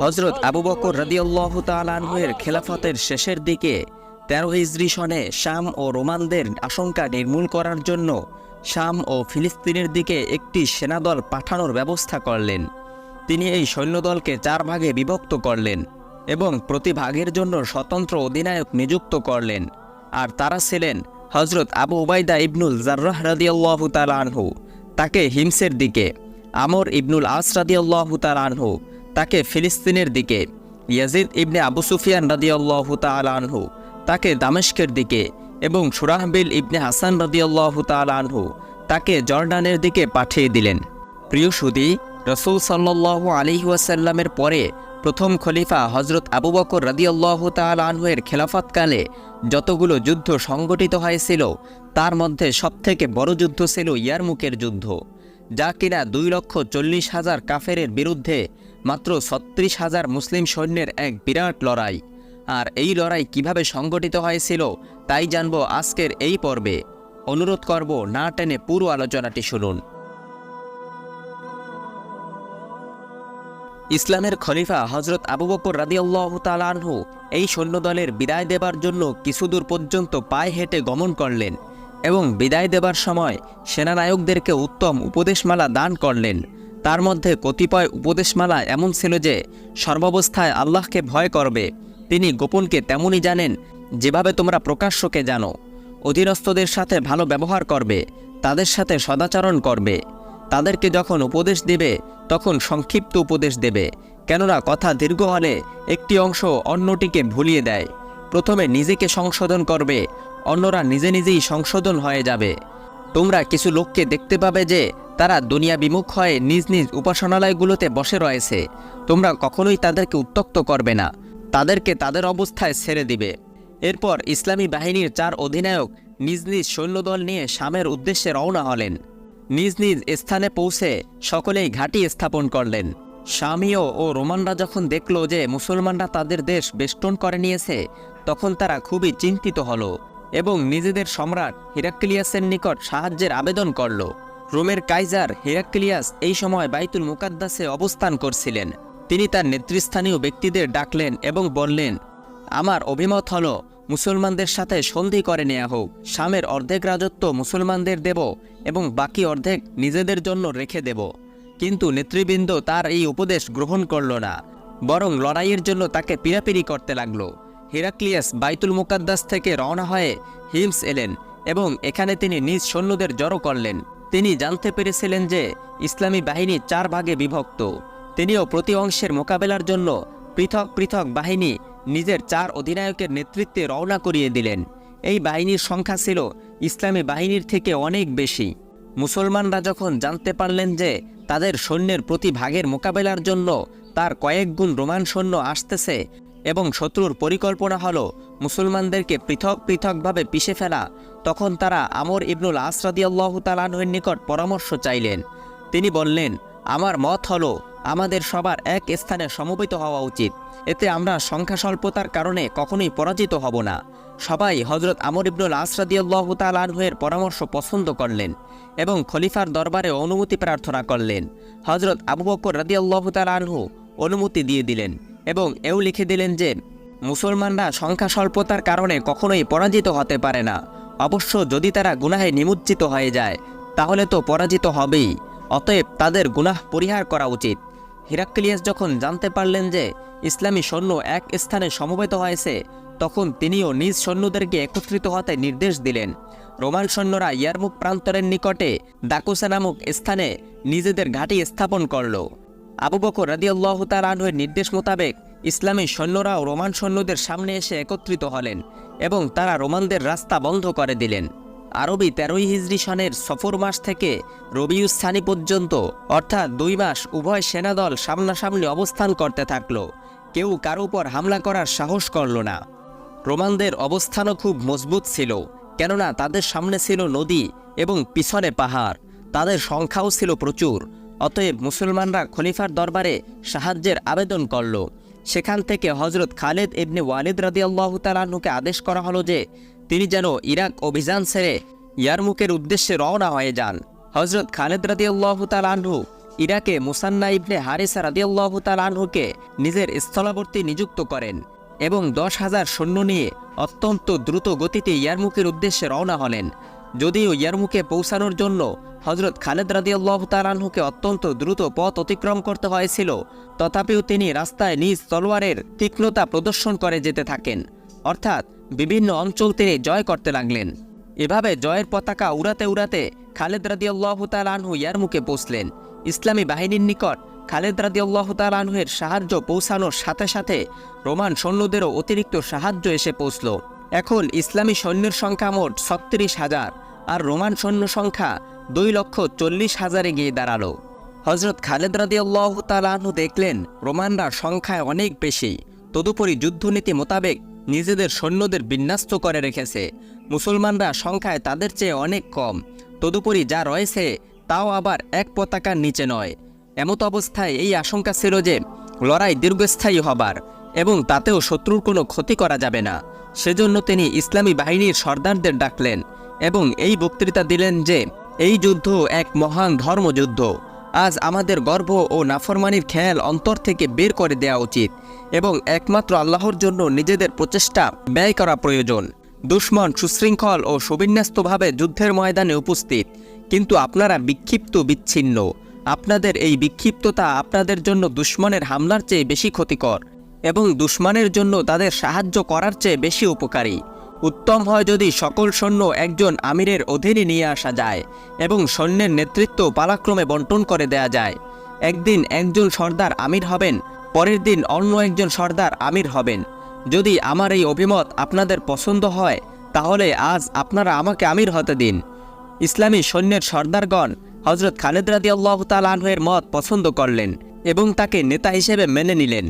হজরত আবু বকর রাদিয়াল্লাহ তালানহের খেলাফতের শেষের দিকে তেরো হিজরি সনে শাম ও রোমানদের আশঙ্কা নির্মূল করার জন্য শাম ও ফিলিস্তিনের দিকে একটি সেনাদল পাঠানোর ব্যবস্থা করলেন। তিনি এই সৈন্যদলকে চার ভাগে বিভক্ত করলেন এবং প্রতি ভাগের জন্য স্বতন্ত্র অধিনায়ক নিযুক্ত করলেন। আর তারা ছিলেন হজরত আবু উবাইদা ইবনুল জার্রাহ রাদিয়াল্লাহ তালানহু তাকে হিমসের দিকে। আমর ইবনুল আস রাদিয়াল্লাহ তালানহু তাকে ফিলিস্তিনের দিকে। ইয়াজিদ ইবনে আবু সুফিয়ান রাদিয়াল্লাহু তাআলা আনহু তাকে দামেস্কের দিকে এবং সুরাহবিল ইবনে হাসান রাদিয়াল্লাহু তাআলা আনহু তাকে জর্ডানের দিকে পাঠিয়ে দিলেন। প্রিয় সুদী, রসুল সাল্লাল্লাহু আলাইহি ওয়াসাল্লামের পরে প্রথম খলিফা হজরত আবু বকর রাদিয়াল্লাহু তাআলা আনহুয়ের খেলাফতকালে যতগুলো যুদ্ধ সংগঠিত হয়েছিল, তার মধ্যে সবথেকে বড় যুদ্ধ ছিল ইয়ারমুকের যুদ্ধ, যা কিনা দুই লক্ষ চল্লিশ হাজার কাফেরের বিরুদ্ধে মাত্র ছত্রিশ হাজার মুসলিম সৈন্যের এক বিরাট লড়াই। আর এই লড়াই কীভাবে সংগঠিত হয়েছিল, তাই জানব আজকের এই পর্বে। অনুরোধ করব না টেনে পুরো আলোচনাটি শুনুন। ইসলামের খলিফা হজরত আবু বকর রাদিয়াল্লাহ তালানহু এই সৈন্যদলের বিদায় দেবার জন্য কিছুদূর পর্যন্ত পায়ে হেঁটে গমন করলেন এবং বিদায় দেবার সময় সেনানায়কদেরকে উত্তম উপদেশমালা দান করলেন। তার মধ্যে কতিপয় উপদেশমালা এমন ছিল যে, সর্বাবস্থায় আল্লাহকে ভয় করবে। তিনি গোপনকে তেমনই জানেন, যেভাবে তোমরা প্রকাশ্যকে জানো, অধীনস্থদের সাথে ভালো ব্যবহার করবে, তাদের সাথে সদাচরণ করবে। তাদেরকে যখন উপদেশ দেবে, তখন সংক্ষিপ্ত উপদেশ দেবে, কেননা কথা দীর্ঘ হলে একটি অংশ অন্যটিকে ভুলিয়ে দেয়। প্রথমে নিজেকে সংশোধন করবে, অন্যরা নিজে নিজেই সংশোধন হয়ে যাবে। তোমরা কিছু লোককে দেখতে পাবে যে, তারা দুনিয়া বিমুখ হয়ে নিজ নিজ উপাসনালয়গুলোতে বসে রয়েছে। তোমরা কখনোই তাদেরকে উত্তক্ত করবে না। তাদেরকে তাদের অবস্থায় ছেড়ে দিবে। এরপর ইসলামী বাহিনীর চার অধিনায়ক নিজ নিজ সৈন্যদল নিয়ে শামের উদ্দেশ্যে রওনা হলেন। নিজ নিজ স্থানে পৌঁছে সকলেই ঘাঁটি স্থাপন করলেন। শামীয় ও রোমানরা যখন দেখল যে মুসলমানরা তাদের দেশ বেষ্টন করে নিয়েছে, তখন তারা খুবই চিন্তিত হল এবং নিজেদের সম্রাট হিরাক্লিয়াসের নিকট সাহায্যের আবেদন করল। রোমের কাইজার হিরাক্লিয়াস এই সময় বাইতুল মুকাদ্দাসে অবস্থান করছিলেন। তিনি তার নেতৃস্থানীয় ব্যক্তিদের ডাকলেন এবং বললেন, আমার অভিমত হল মুসলমানদের সাথে সন্ধি করে নেওয়া হোক। শামের অর্ধেক রাজত্ব মুসলমানদের দেব এবং বাকি অর্ধেক নিজেদের জন্য রেখে দেব। কিন্তু নেতৃবৃন্দ তার এই উপদেশ গ্রহণ করল না। বরং লড়াইয়ের জন্য তাকে পিরাপিরি করতে লাগল। হিরাক্লিয়াস বাইতুল মুকাদ্দাস থেকে রওনা হয়ে হিমস এলেন এবং এখানে তিনি নিজ সৈন্যদের জড়ো করলেন। তিনি জানতে পেরেছিলেন যে ইসলামী বাহিনী চার ভাগে বিভক্ত। তিনিও প্রতি অংশের মোকাবেলার জন্য পৃথক পৃথক বাহিনী নিজের চার অধিনায়কের নেতৃত্বে রওনা করিয়ে দিলেন। এই বাহিনীর সংখ্যা ছিল ইসলামী বাহিনীর থেকে অনেক বেশি। মুসলমানরা যখন জানতে পারলেন যে তাদের সৈন্যের প্রতি ভাগের মোকাবেলার জন্য তার কয়েক গুণ রোমান সৈন্য আসতেছে এবং শত্রুর পরিকল্পনা হলো মুসলমানদেরকে পৃথক পৃথকভাবে পিষে ফেলা, তখন তারা আমর ইবনুল আসরাদিয়াল্লাহ তালানহের নিকট পরামর্শ চাইলেন। তিনি বললেন, আমার মত হলো আমাদের সবার এক স্থানে সমবেত হওয়া উচিত। এতে আমরা সংখ্যা স্বল্পতার কারণে কখনোই পরাজিত হব না। সবাই হজরত আমর ইবনুল আসরাদিয়াল্লাহ তালানহের পরামর্শ পছন্দ করলেন এবং খলিফার দরবারে অনুমতি প্রার্থনা করলেন। হজরত আবু বকর রাদিয়াল্লাহ তালানহু অনুমতি দিয়ে দিলেন এবং এও লিখে দিলেন যে, মুসলমানরা সংখ্যা স্বল্পতার কারণে কখনোই পরাজিত হতে পারে না। অবশ্য যদি তারা গুনাহে নিমজ্জিত হয়ে যায়, তাহলে তো পরাজিত হবেই। অতএব তাদের গুনাহ পরিহার করা উচিত। হিরাক্লিয়াস যখন জানতে পারলেন যে ইসলামী সৈন্য এক স্থানে সমবেত হয়েছে, তখন তিনিও নিজ সৈন্যদেরকে একত্রিত হতে নির্দেশ দিলেন। রোমান সৈন্যরা ইয়ারমুখ প্রান্তরের নিকটে দাকুসা নামক স্থানে নিজেদের ঘাঁটি স্থাপন করল। আবু বকর রাদিয়াল্লাহ তালাহের নির্দেশ মোতাবেক ইসলামী সৈন্যরাও রোমান সৈন্যদের সামনে এসে একত্রিত হলেন এবং তারা রোমানদের রাস্তা বন্ধ করে দিলেন। আরবি তেরোই হিজরি সনের সফর মাস থেকে রবিউস্থানি পর্যন্ত, অর্থাৎ দুই মাস উভয় সেনাদল সামনাসামনি অবস্থান করতে থাকল। কেউ কারও উপর হামলা করার সাহস করল না। রোমানদের অবস্থানও খুব মজবুত ছিল, কেননা তাদের সামনে ছিল নদী এবং পিছনে পাহাড়। তাদের সংখ্যাও ছিল প্রচুর, অতএব মুসলমানরা খলিফার দরবারে সাহায্যের আবেদন করল। সেখান থেকে হজরত খালেদ ইবনে ওয়ালিদ রাদিয়াল্লাহ তালাহুকে আদেশ করা হলো যে তিনি যেন ইরাক অভিযান ছেড়ে ইয়ারমুকের উদ্দেশ্যে রওনা হয়ে যান। হজরত খালেদ রাদিয়াল্লাহ আনহু ইরাকে মুসান্না ইবনে হারিসা রাদিয়াল্লাহু তাআলা আনহুকে নিজের স্থলাবর্তী নিযুক্ত করেন এবং দশ হাজার সৈন্য নিয়ে অত্যন্ত দ্রুত গতিতে ইয়ারমুকের উদ্দেশ্যে রওনা হলেন। যদিও ইয়ারমুকে পৌঁছানোর জন্য হজরত খালেদ রাদিয়াল্লাহ তালানহুকে অত্যন্ত দ্রুত পথ অতিক্রম করতে হয়েছিল, তথাপিও তিনি রাস্তায় নিজ তলোয়ারের তীক্ষ্ণতা প্রদর্শন করে যেতে থাকেন। অর্থাৎ বিভিন্ন অঞ্চল তিনি জয় করতে লাগলেন। এভাবে জয়ের পতাকা উড়াতে উড়াতে খালেদ রাদিয়াল্লাহ তালানহু ইয়ারমুকে পৌঁছলেন। ইসলামী বাহিনীর নিকট খালেদ রাদিয়াল্লাহ তালানহুয়ের সাহায্য পৌঁছানোর সাথে সাথে রোমান সৈন্যদেরও অতিরিক্ত সাহায্য এসে পৌঁছল। এখন ইসলামী সৈন্যের সংখ্যা মোট ছত্রিশ হাজার আর রোমান সৈন্য সংখ্যা দুই লক্ষ চল্লিশ হাজারে গিয়ে দাঁড়াল। হজরত খালেদ রাদিয়াল্লাহ তালাহু দেখলেন রোমানরা সংখ্যায় অনেক বেশি। তদুপরি যুদ্ধনীতি মোতাবেক নিজেদের সৈন্যদের বিন্যস্ত করে রেখেছে। মুসলমানরা সংখ্যায় তাদের চেয়ে অনেক কম। তদুপরি যা রয়েছে, তাও আবার এক পতাকার নিচে নয়। এমত অবস্থায় এই আশঙ্কা ছিল যে, লড়াই দীর্ঘস্থায়ী হবার এবং তাতেও শত্রুর কোনো ক্ষতি করা যাবে না। সেজন্য তিনি ইসলামী বাহিনীর সর্দারদের ডাকলেন এবং এই বক্তৃতা দিলেন যে, এই যুদ্ধ এক মহান ধর্মযুদ্ধ। আজ আমাদের গর্ব ও নাফরমানির খেয়াল অন্তর থেকে বের করে দেওয়া উচিত এবং একমাত্র আল্লাহর জন্য নিজেদের প্রচেষ্টা ব্যয় করা প্রয়োজন। দুশ্মন, সুশৃঙ্খল ও সুবিন্যস্তভাবে যুদ্ধের ময়দানে উপস্থিত। কিন্তু আপনারা বিক্ষিপ্ত বিচ্ছিন্ন। আপনাদের এই বিক্ষিপ্ততা আপনাদের জন্য দুশ্মনের হামলার চেয়ে বেশি ক্ষতিকর এবং দুশ্মনের জন্য তাদের সাহায্য করার চেয়ে বেশি উপকারী। উত্তম হয় যদি সকল সৈন্য একজন আমিরের অধীনে নিয়ে আসা যায় এবং সৈন্যের নেতৃত্ব পালাক্রমে বন্টন করে দেয়া যায়। একদিন একজন সর্দার আমির হবেন, পরের দিন অন্য একজন সর্দার আমির হবেন। যদি আমার এই অভিমত আপনাদের পছন্দ হয়, তাহলে আজ আপনারা আমাকে আমির হতে দিন। ইসলামী সৈন্যের সর্দারগণ হজরত খালেদ রাদি আল্লাহ তালাহের মত পছন্দ করলেন এবং তাকে নেতা হিসেবে মেনে নিলেন।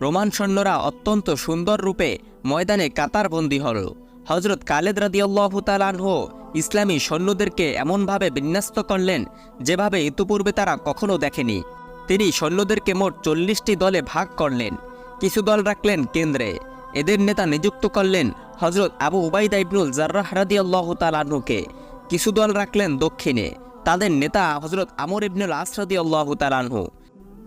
রোমান সৈন্যরা অত্যন্ত সুন্দর রূপে ময়দানে কাতারবন্দি হল। হজরত কালেদ রাদিয়াল্লাহু তালানহ ইসলামী সৈন্যদেরকে এমনভাবে বিন্যস্ত করলেন যেভাবে ইতিপূর্বে তারা কখনো দেখেনি। তিনি সৈন্যদেরকে মোট চল্লিশটি দলে ভাগ করলেন। কিছু দল রাখলেন কেন্দ্রে। এদের নেতা নিযুক্ত করলেন হজরত আবু উবাইদা ইবনুল জার্রাহ রাদিয়াল্লাহু তালানহুকে কিছু দল রাখলেন দক্ষিণে। তাদের নেতা হজরত আমর ইবনুল আসরাদি আল্লাহ তালানহু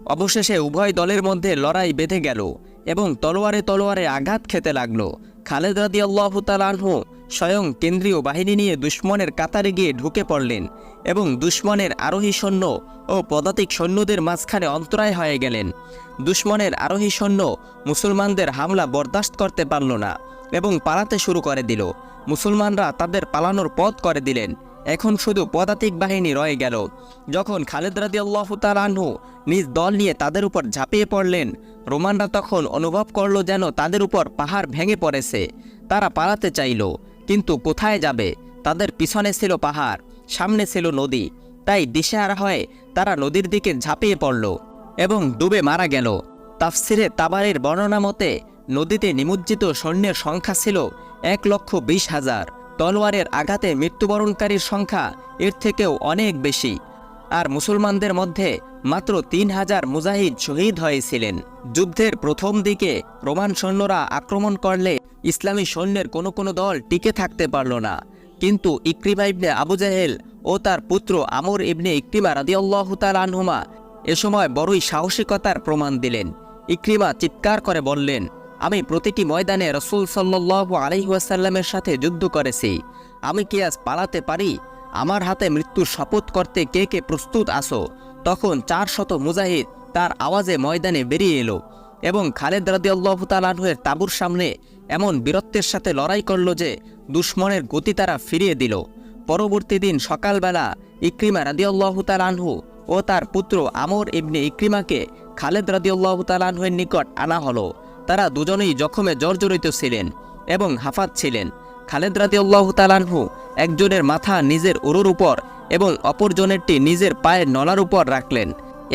অবশেষে উভয় দলের মধ্যে লড়াই বেঁধে গেল এবং তলোয়ারে তলোয়ারে আঘাত খেতে লাগল। খালেদ রাদি আল্লাহ তালানহু স্বয়ং কেন্দ্রীয় বাহিনী নিয়ে দুশ্মনের কাতারে গিয়ে ঢুকে পড়লেন এবং দুশ্মনের আরোহী সৈন্য ও পদাতিক সৈন্যদের মাঝখানে অন্তরায় হয়ে গেলেন। দুশ্মনের আরোহী সৈন্য মুসলমানদের হামলা বরদাস্ত করতে পারল না এবং পালাতে শুরু করে দিল। মুসলমানরা তাদের পালানোর পথ করে দিলেন। এখন শুধু পদাতিক বাহিনী রয়ে গেল। যখন খালেদ রাদি আল্লাহ তালাহু নিজ দল নিয়ে তাদের উপর ঝাঁপিয়ে পড়লেন, রোমানরা তখন অনুভব করল যেন তাদের উপর পাহাড় ভেঙে পড়েছে। তারা পালাতে চাইল, কিন্তু কোথায় যাবে? তাদের পিছনে ছিল পাহাড়, সামনে ছিল নদী। তাই দিশেহারা হয়ে তারা নদীর দিকে ঝাঁপিয়ে পড়ল এবং ডুবে মারা গেল। তাফসিরে তাবারের বর্ণনা মতে, নদীতে নিমজ্জিত সৈন্যের সংখ্যা ছিল এক লক্ষ বিশ হাজার। তলোয়ারের আঘাতে মৃত্যুবরণকারীর সংখ্যা এর থেকেও অনেক বেশি। আর মুসলমানদের মধ্যে মাত্র তিন হাজার মুজাহিদ শহীদ হয়েছিলেন। যুদ্ধের প্রথম দিকে রোমান সৈন্যরা আক্রমণ করলে ইসলামী সৈন্যের কোনো কোনো দল টিকে থাকতে পারল না। কিন্তু ইকরিমা ইবনে আবু জাহেল ও তার পুত্র আমর ইবনে ইকরিমা রাদিয়াল্লাহু তাআলা আনহুমা এ সময় বড়ই সাহসিকতার প্রমাণ দিলেন। ইক্রিমা চিৎকার করে বললেন আমি প্রতিটি ময়দানে রসুল সাল্লাহ আলহিহাসাল্লামের সাথে যুদ্ধ করেছি। আমি কি আজ পালাতে পারি? আমার হাতে মৃত্যুর শপথ করতে কে কে প্রস্তুত আসো তখন চার শত মুজাহিদ তার আওয়াজে ময়দানে বেরিয়ে এলো এবং খালেদ রাদিয়াল্লাহু তালাহের তাঁবুর সামনে এমন বীরত্বের সাথে লড়াই করল যে দুশ্মনের গতি তারা ফিরিয়ে দিল। পরবর্তী দিন সকালবেলা ইক্রিমা রাদিয়াল্লাহু তালানহু ও তার পুত্র আমর ইবনে ইক্রিমাকে খালেদ রাদিয়াল্লাহু তালানহুয়ের নিকট আনা হলো। তারা দুজনেই জখমে জর্জরিত ছিলেন এবং হাফাত ছিলেন। খালেদ রাদিয়াল্লাহ তালানহু একজনের মাথা নিজের উরুর উপর এবং অপরজনেরটি নিজের পায়ের নলার উপর রাখলেন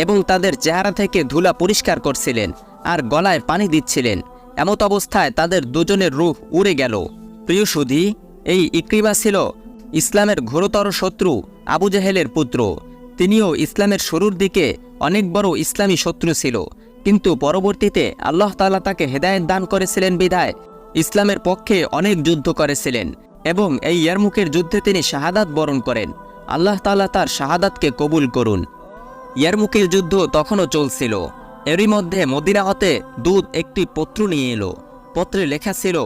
এবং তাদের চেহারা থেকে ধুলা পরিষ্কার করছিলেন আর গলায় পানি দিচ্ছিলেন। এমত অবস্থায় তাদের দুজনের রূপ উড়ে গেল। প্রিয় সুধী, এই ইক্রিমা ছিল ইসলামের ঘোরতর শত্রু আবু জাহেলের পুত্র। তিনিও ইসলামের শুরুর দিকে অনেক বড় ইসলামী শত্রু ছিল। কিন্তু পরবর্তীতে আল্লাহ তালা তাকে হেদায়েত দান করেছিলেন বিধায় ইসলামের পক্ষে অনেক যুদ্ধ করেছিলেন এবং এই ইয়ারমুকের যুদ্ধে তিনি শাহাদাত বরণ করেন। আল্লাহ তালা তার শাহাদাতকে কবুল করুন। ইয়ারমুকের যুদ্ধ তখনও চলছিল। এরই মধ্যে মদিনা হতে দুধ একটি পত্র নিয়ে এলো। পত্রে লেখা ছিল,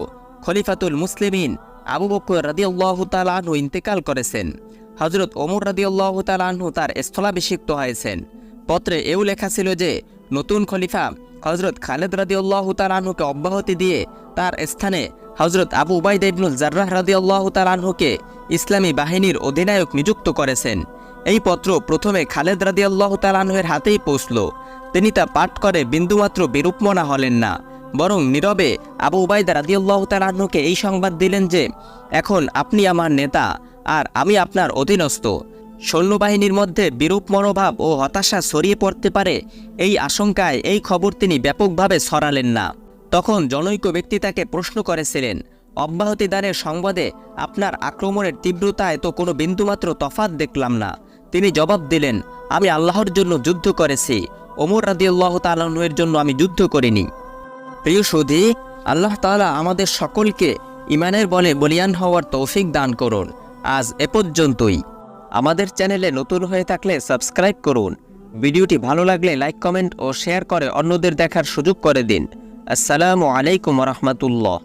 খলিফাতুল মুসলিমিন আবু বকর রাদিয়াল্লাহু তাআলা আনহু ইন্তেকাল করেছেন। হজরত ওমর রাদিয়াল্লাহু তাআলা আনহু তার স্থলাভিষিক্ত হয়েছেন। পত্রে এও লেখা ছিল যে নতুন খলিফা হজরত খালেদ রাদিয়াল্লাহু তাআলা আনহুকে অব্যাহতি দিয়ে তার স্থানে হজরত আবু উবাইদ ইবনুল জার্রাহ রাদিয়াল্লাহু তাআলা আনহুকে ইসলামী বাহিনীর অধিনায়ক নিযুক্ত করেছেন। এই পত্র প্রথমে খালেদ রাদিয়াল্লাহু তাআলা আনহুর হাতেই পৌঁছল। তিনি তা পাঠ করে বিন্দুমাত্র বিরূপমনা হলেন না, বরং নীরবে আবু উবাইদা রাদিয়াল্লাহু তাআলা আনহুকে এই সংবাদ দিলেন যে, এখন আপনি আমার নেতা আর আমি আপনার অধীনস্থ। সৈন্যবাহিনীর মধ্যে বিরূপ মনোভাব ও হতাশা ছড়িয়ে পড়তে পারে এই আশঙ্কায় এই খবর তিনি ব্যাপকভাবে ছড়ালেন না। তখন জনৈক ব্যক্তি তাকে প্রশ্ন করেছিলেন, অব্যাহতি দানের সংবাদে আপনার আক্রমণের তীব্রতায় তো কোনো বিন্দুমাত্র তফাত দেখলাম না। তিনি জবাব দিলেন, আমি আল্লাহর জন্য যুদ্ধ করেছি। ওমর রাদিয়াল্লাহ তালাহের জন্য আমি যুদ্ধ করিনি। প্রিয় সুধী, আল্লাহ তালা আমাদের সকলকে ইমানের বলে বলিয়ান হওয়ার তৌফিক দান করুন। আজ এ পর্যন্তই। আমাদের চ্যানেলে নতুন হয়ে থাকলে সাবস্ক্রাইব করুন। ভিডিওটি ভালো লাগলে লাইক, কমেন্ট ও শেয়ার করে অন্যদের দেখার সুযোগ করে দিন। আসসালামু আলাইকুম রহমতুল্লাহ।